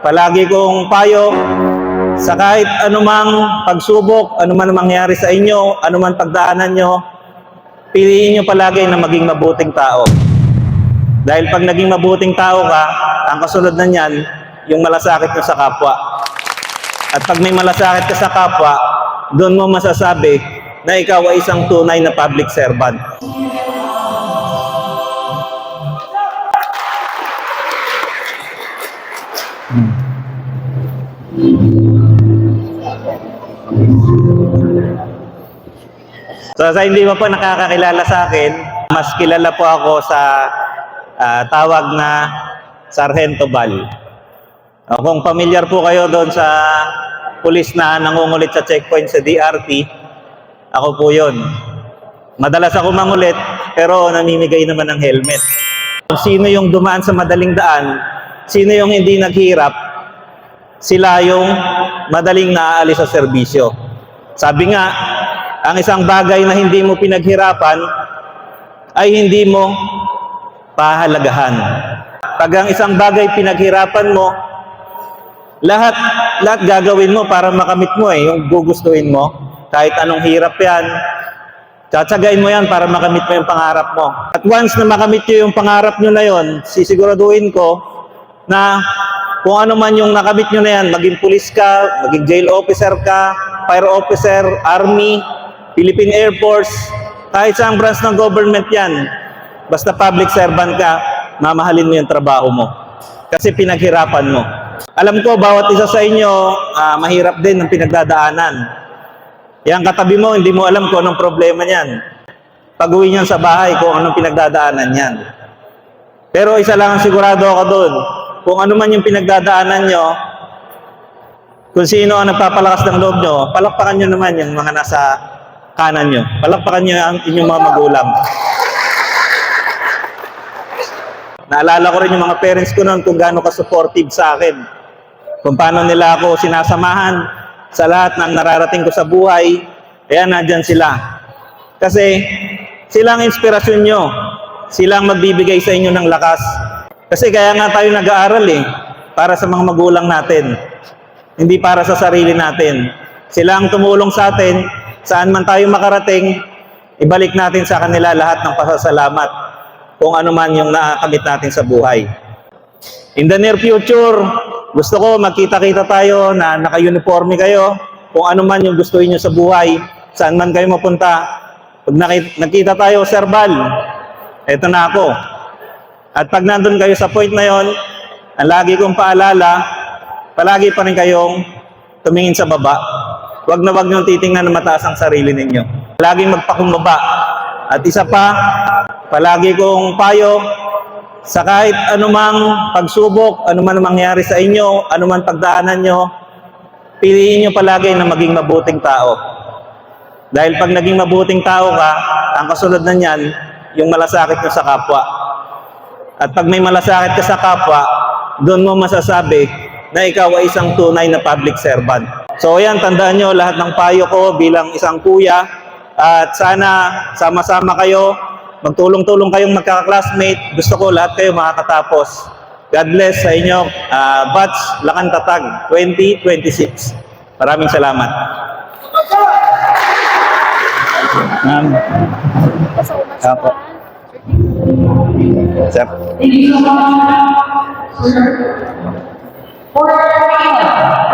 palagi kong payo sa kahit anumang pagsubok, anuman mangyari sa inyo, anuman pagdaanan nyo, piliin nyo palagi na maging mabuting tao. Dahil pag naging mabuting tao ka, ang kasunod na niyan, yung malasakit nyo sa kapwa. At pag may malasakit ka sa kapwa, doon mo masasabi na ikaw ay isang tunay na public servant. So sa hindi mo po nakakakilala sa akin, mas kilala po ako sa ah, tawag na Sargento Bal. O, kung pamilyar po kayo doon sa pulis na nangungulit sa checkpoint sa DRT, ako po yun. Madalas ako mangulit, pero namimigay naman ng helmet. Sino yung dumaan sa madaling daan, sino yung hindi naghirap, sila yung madaling naaalis sa serbisyo. Sabi nga, ang isang bagay na hindi mo pinaghirapan ay hindi mo pahalagahan. Pag ang isang bagay pinaghirapan mo, lahat lahat gagawin mo para makamit mo eh, yung gugustuhin mo. Kahit anong hirap yan, tsatsagain mo yan para makamit mo yung pangarap mo. At once na makamit nyo yung pangarap nyo na yon, sisiguraduhin ko na kung ano man yung nakamit nyo na yan, maging pulis ka, maging jail officer ka, fire officer, army, Philippine Air Force, kahit saang branch ng government yan, basta public servant ka, mamahalin mo yung trabaho mo. Kasi pinaghirapan mo. Alam ko, bawat isa sa inyo, ah, mahirap din ang pinagdadaanan. Yang katabi mo, hindi mo alam kung anong problema niyan. Pag uwi niyan sa bahay, kung anong pinagdadaanan niyan. Pero isa lang ang sigurado ako doon. Kung ano man yung pinagdadaanan nyo, kung sino ang nagpapalakas ng loob nyo, palakpakan nyo naman yung mga nasa kanan nyo. Palakpakan nyo ang inyong mga magulang. Naalala ko rin yung mga parents ko noon kung gaano ka-supportive sa akin. Kung paano nila ako sinasamahan sa lahat ng nararating ko sa buhay. Kaya nandyan sila. Kasi sila ang inspirasyon nyo. Sila ang magbibigay sa inyo ng lakas. Kasi kaya nga tayo nag-aaral eh. Para sa mga magulang natin. Hindi para sa sarili natin. Sila ang tumulong sa atin. Saan man tayo makarating, ibalik natin sa kanila lahat ng pasasalamat kung ano man yung nakakamit natin sa buhay. In the near future, gusto ko magkita-kita tayo na naka-uniforme kayo kung ano man yung gusto niyo sa buhay, saan man kayo mapunta. Pag nakita, tayo, Sir Bal, eto na ako. At pag nandun kayo sa point na yon, ang lagi kong paalala, palagi pa rin kayong tumingin sa baba. Huwag na huwag niyong titingnan na mataas ang sarili ninyo. Laging magpakumbaba. At isa pa, palagi kong payo, sa kahit anumang pagsubok, anuman mangyari sa inyo, anuman pagdaanan nyo, piliin nyo palagi na maging mabuting tao. Dahil pag naging mabuting tao ka, ang kasunod na niyan, yung malasakit nyo sa kapwa. At pag may malasakit ka sa kapwa, doon mo masasabi na ikaw ay isang tunay na public servant. So ayan, tandaan nyo lahat ng payo ko bilang isang kuya at sana sama-sama kayo, magtulong-tulong kayong magkaka-classmate. Gusto ko lahat kayo makakatapos. God bless sa inyo. Uh, Batch Lakan Tatag 2026. Maraming salamat. Apo. Sir. Thank you so much. For